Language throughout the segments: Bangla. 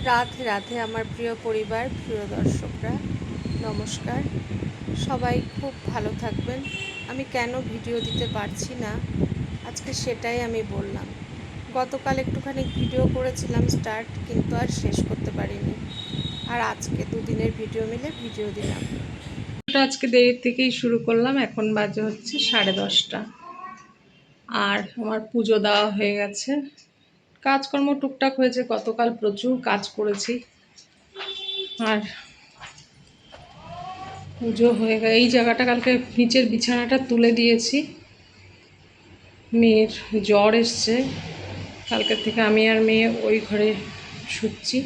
রাধে রাধে আমার প্রিয় পরিবার, প্রিয় দর্শকরা, নমস্কার। সবাই খুব ভালো থাকবেন। আমি কেন ভিডিও দিতে পারছি না? আজকে সেটাই আমি বললাম। গতকাল একটুখানি ভিডিও করেছিলাম স্টার্ট, কিন্তু আর শেষ করতে পারিনি। আর আজকে দুদিনের ভিডিও মিলে ভিডিও দিলাম। আজকে দেরির থেকেই শুরু করলাম। এখন বাজে হচ্ছে সাড়ে দশটা। আর আমার পুজো দেওয়া হয়ে গেছে। কাজকর্ম টুকটাক হয়েছে, গতকাল প্রচুর কাজ করেছি। আর পুজো হয়ে গেছে। এই জায়গাটা কালকে নিচের বিছানাটা তুলে দিয়েছি। মেয়ের জ্বর এসছে। কালকের থেকে আমি আর মেয়ে ওই ঘরে শুচ্ছি।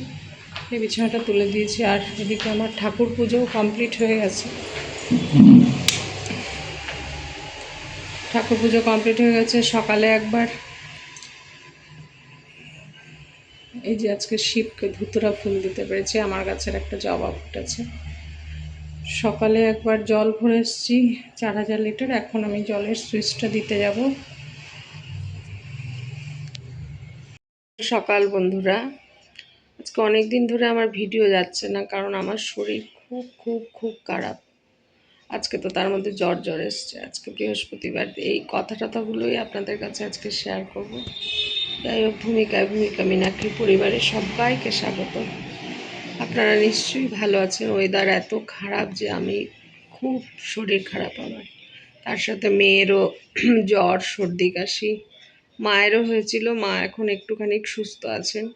এই বিছানাটা তুলে দিয়েছি। আর এদিকে আমার ঠাকুর পুজো কমপ্লিট হয়ে গেছে। ঠাকুর পুজো কমপ্লিট হয়ে গেছে সকালে একবার। এই যে আজকে শিবকে ধুতুরা ফুল দিতে পেরেছি, আমার গাছের একটা জবা ফুটেছে। সকালে একবার জল ভরে এসেছি, চার হাজার লিটার, এখন আমি জলের সুইচটা দিতে যাব। সকাল বন্ধুরা, আজকে অনেক দিন ধরে আমার ভিডিও যাচ্ছে না, কারণ আমার শরীর খুব খুব খুব খারাপ। আজকে তো তার মধ্যে জ্বর জ্বর এসছে। আজকে বৃহস্পতিবার, এই কথা টথাগুলোই আপনাদের কাছে আজকে শেয়ার করব। হোক, ভূমিকায় ভূমিকা মীনাক্ষী পরিবারের সবাইকে স্বাগত। আপনারা নিশ্চয়ই ভালো আছেন। ওয়েদার এত খারাপ যে আমি খুব শরীর খারাপ আমার। তার সাথে মেয়েরও জ্বর, সর্দি, কাশি। মায়েরও হয়েছিল, মা এখন একটুখানি সুস্থ আছেন।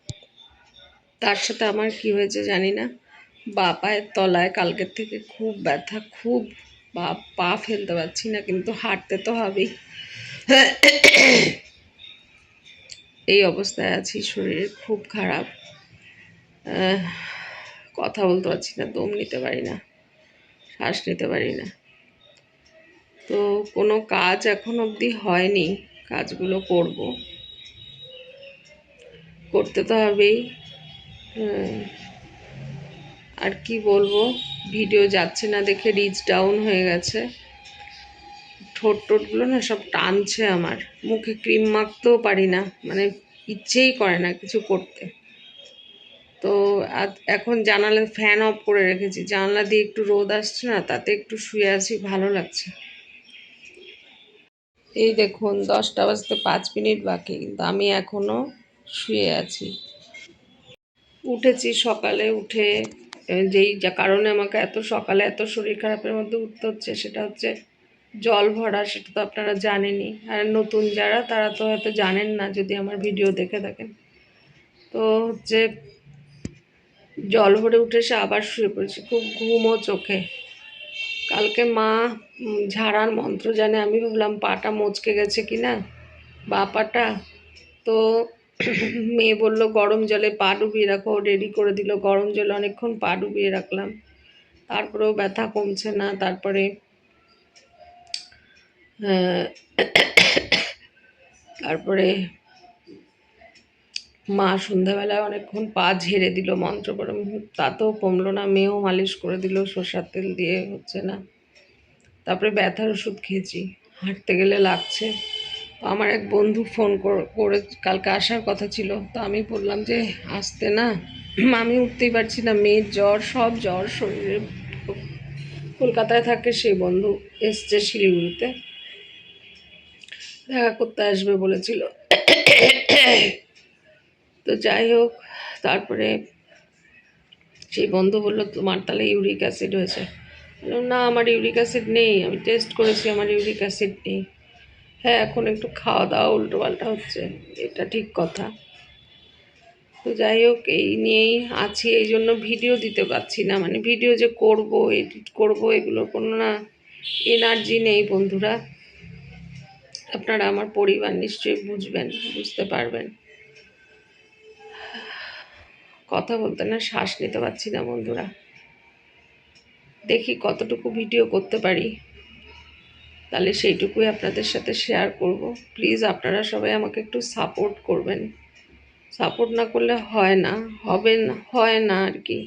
তার সাথে আমার কি হয়েছে জানি না। বা পায়ের তলায় কালকের থেকে খুব ব্যথা, খুব বা পা ফেলতে পারছি না, কিন্তু হাঁটতে তো হবেই। এই অবস্থায় আছি, শরীর খুব খারাপ। কথা বলতে পারছি না, দম নিতে পারি না, শ্বাস নিতে পারি না। তো কোনো কাজ এখন অবধি হয়নি, কাজগুলো করব। করতে তো হবেই। আর কি বলব, ভিডিও যাচ্ছে না দেখে রিচ ডাউন হয়ে গেছে। ঠোঁট টোটগুলো না সব টানছে আমার। মুখে ক্রিম মাখতেও পারি না মানে ইচ্ছেই করে না কিছু করতে। তো এখন জানালা ফ্যান অফ করে রেখেছি। জানলা দিয়ে একটু রোদ আসছে না, তাতে একটু শুয়ে আছি, ভালো লাগছে। এই দেখুন, দশটা বাজতে পাঁচ মিনিট বাকি, কিন্তু আমি এখনও শুয়ে আছি। উঠেছি সকালে উঠে, যেই কারণে আমাকে এত সকালে এত শরীর খারাপের মধ্যে উঠতে হচ্ছে, সেটা হচ্ছে জল ভরা, সেটা তো আপনারা জানেনই। আর নতুন যারা, তারা তো হয়তো জানেন না, যদি আমার ভিডিও দেখে থাকেন। তো হচ্ছে, জল ভরে উঠে এসে আবার শুয়ে পড়েছে। খুব ঘুমও চোখে। কালকে মা ঝাড়ার মন্ত্র জানে, আমি ভাবলাম, পাটা মচকে গেছে কি না? বা পাটা? তো মেয়ে বলল, গরম জলে পা ডুবিয়ে রাখো। রেডি করে দিল, গরম জলে অনেকক্ষণ পা ডুবিয়ে রাখলাম। তারপরেও ব্যথা কমছে না, তারপরে তারপরে মা সন্ধ্যাবেলায় অনেকক্ষণ পা ঝেড়ে দিল মন্ত্র উম, তাতেও কমলো না মেয়েও মালিশ করে দিল সর্ষার তেল দিয়ে হচ্ছে না। তারপরে ব্যথার ওষুধ খেয়েছি হাঁটতে গেলে লাগছে। তো আমার এক বন্ধু ফোন করে কালকে আসার কথা ছিল তো আমি বললাম যে আসতে না। আমি উঠতেই পারছি না মেয়ের জ্বর সব জ্বর শরীরে কলকাতায় থাকে সেই বন্ধু এসছে শিলিগুড়িতে। দেখা করতে আসবে বলেছিল। তো যাই হোক, তারপরে সেই বন্ধু বলল, তোমার তাহলে ইউরিক অ্যাসিড হয়েছে। না, আমার ইউরিক অ্যাসিড নেই। আমি টেস্ট করেছি, আমার ইউরিক অ্যাসিড নেই। হ্যাঁ এখন একটু খাওয়া দাওয়া উল্টোপাল্টা হচ্ছে, এটা ঠিক কথা। তো যাই হোক, এই নিয়েই আছি, এই জন্য ভিডিও দিতে পারছি না। মানে ভিডিও যে করব এডিট করব, এগুলোর কোনো না এনার্জি নেই বন্ধুরা। আপনারা আমার পরিবার নিশ্চয়ই বুঝবেন, বুঝতে পারবেন। কথা বলতে না শ্বাস নিতে পারছি না, বন্ধুরা। দেখি কতটুকু ভিডিও করতে পারি। তাহলে সেইটুকুই আপনাদের সাথে শেয়ার করব। প্লিজ আপনারা সবাই আমাকে একটু সাপোর্ট করবেন। সাপোর্ট না করলে হয় না, হবে না, হয় না আর কি।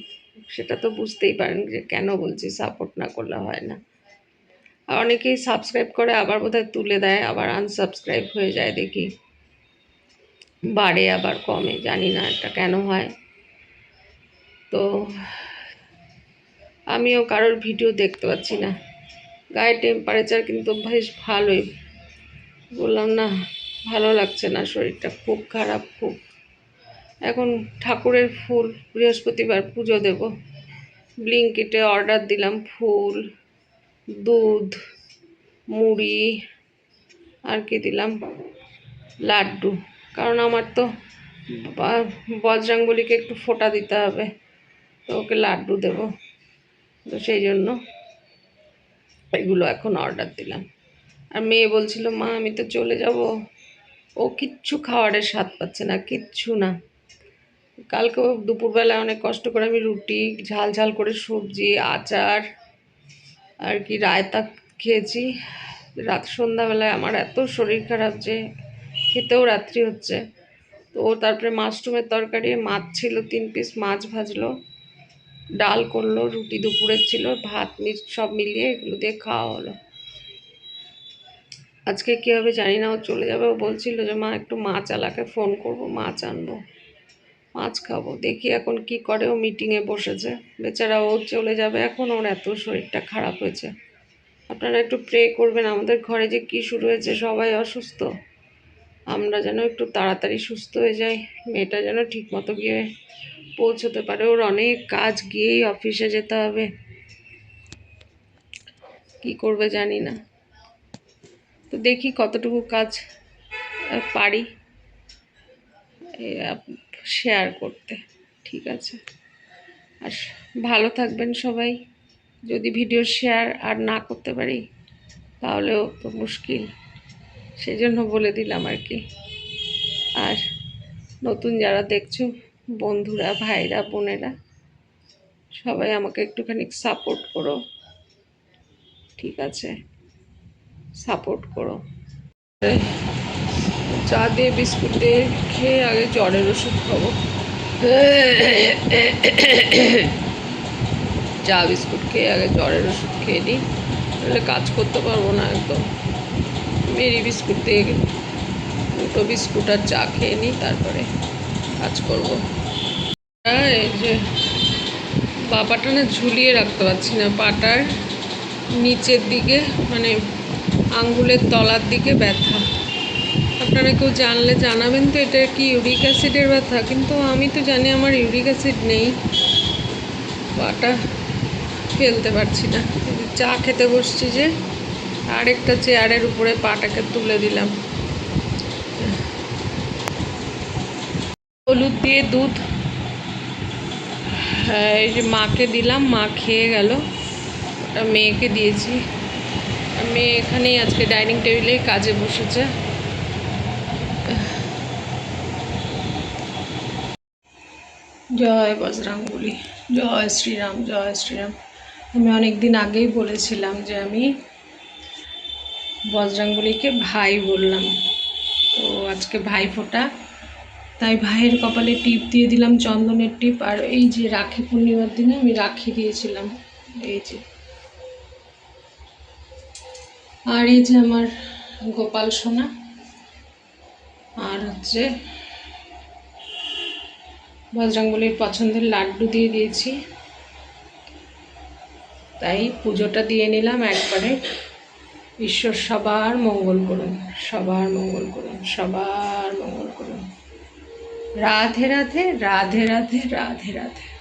সেটা তো বুঝতেই পারেন যে কেন বলছি সাপোর্ট না করলে হয় না। আর অনেকেই সাবস্ক্রাইব করে আবার বোধহয় তুলে দেয়, আবার আনসাবস্ক্রাইব হয়ে যায় দেখি। বাড়ে আবার কমে, জানি না এটা কেন হয়। তো আমিও কারোর ভিডিও দেখতে পাচ্ছি না। গায়ে টেম্পারেচার কিন্তু বেশ ভালোই। বললাম, না, ভালো লাগছে না, শরীরটা খুব খারাপ, খুব। এখন ঠাকুরের ফুল, বৃহস্পতিবার পুজো দেব। ব্লিঙ্কিটে অর্ডার দিলাম ফুল। দুধ, মুড়ি আর কি দিলাম? লাড্ডু। কারণ আমার তো বজরাঙ্গলিকে একটু ফোঁটা দিতে হবে, তো ওকে লাড্ডু দেব। তো সেই জন্য এগুলো এখন অর্ডার দিলাম। আর মেয়ে বলছিল, মা, আমি তো চলে যাব। ও কিচ্ছু খাওয়ারের স্বাদ পাচ্ছে না, কিচ্ছু না। কালকে দুপুরবেলা অনেক কষ্ট করে আমি রুটি, ঝাল ঝাল করে সবজি, আচার আর কি রায়তা খেয়েছি। রাত সন্ধ্যাবেলায় আমার এত শরীর খারাপ যে খেতেও রাত্রি হচ্ছে। তো তারপরে মাশরুমের তরকারি, মাছ ছিল, তিন পিস মাছ ভাজলো, ডাল করল, রুটি দুপুরের ছিল, ভাত মিট সব মিলিয়ে এগুলো দিয়ে খাওয়া হলো। আজকে কী হবে জানি না, ও চলে যাবে। ও বলছিল যে, মা, একটু মাছ আলাকে ফোন করব, মাছ আনব। মাছ খাব। দেখি এখন কি করে, ও মিটিংয়ে বসেছে। বেচারা ও চলে যাবে, এখন ওর এত শরীরটা খারাপ হয়েছে। আপনারা একটু প্রে করবেন, আমাদের ঘরে যে কি শুরু হয়েছে, সবাই অসুস্থ। আমরা যেন একটু তাড়াতাড়ি সুস্থ হয়ে যাই, মেয়েটা যেন ঠিকমতো গিয়ে পৌঁছতে পারে। ওর অনেক কাজ, গিয়েই অফিসে যেতে হবে। কি করবে জানি না। তো দেখি কতটুকু কাজ পারি। শেয়ার করতে। ঠিক আছে? আর ভালো থাকবেন সবাই। যদি ভিডিও শেয়ার আর না করতে পারি, তাহলেও তো মুশকিল। সেই জন্য বলে দিলাম আর কি। আর নতুন যারা দেখছ, বন্ধুরা, ভাইরা, বোনেরা, সবাই আমাকে একটুখানি সাপোর্ট করো। ঠিক আছে? সাপোর্ট করো। চা দিয়ে বিস্কুট দিয়ে খেয়ে আগে জ্বরের ওষুধ খাব। চা, বিস্কুট খেয়ে আগে জ্বরের ওষুধ খেয়ে নিই। তাহলে কাজ করতে পারব না একদম। মেরি বিস্কুট দিয়ে দুটো বিস্কুট আর চা খেয়ে নিই, তারপরে কাজ করব। আর এই যে বাপাটা না ঝুলিয়ে রাখতে পারছি না, পাটার নিচের দিকে মানে আঙ্গুলের তলার দিকে ব্যথা। আপনারা কেউ জানলে জানাবেন তো এটা কি ইউরিক অ্যাসিডের ব্যথা? কিন্তু আমি তো জানি আমার ইউরিক অ্যাসিড নেই। পাটা ফেলতে পারছি না। চা খেতে বসছি যে আরেকটা চেয়ারের উপরে পাটাকে তুলে দিলাম। হলুদ দিয়ে দুধ। হ্যাঁ, এই যে মাকে দিলাম মা খেয়ে গেল। মেয়েকে দিয়েছি। মেয়ে এখানেই আজকে ডাইনিং টেবিলেই কাজে বসেছে। জয় বজরাঙ্গুলি জয় শ্রীরাম জয় শ্রীরাম। আমি অনেক দিন আগেই বলেছিলাম যে আমি বজরাঙ্গুলিকে ভাই বললাম। তো আজকে ভাই ফোটা। তাই ভাইয়ের কপালে টিপ দিয়ে দিলাম, চন্দনের টিপ। আর এই যে রাখি পূর্ণিমার দিনে আমি রাখি দিয়েছিলাম। এই যে। আর এই যে আমার গোপাল সোনা। আর হচ্ছে বজরংবলির পছন্দের লাড্ডু দিয়ে দিয়েছি। তাই পুজোটা দিয়ে নিলাম একবারে। ঈশ্বর সবার মঙ্গল করুন, সবার মঙ্গল করুন, সবার মঙ্গল করুন। রাধে রাধে রাধে রাধে রাধে রাধে।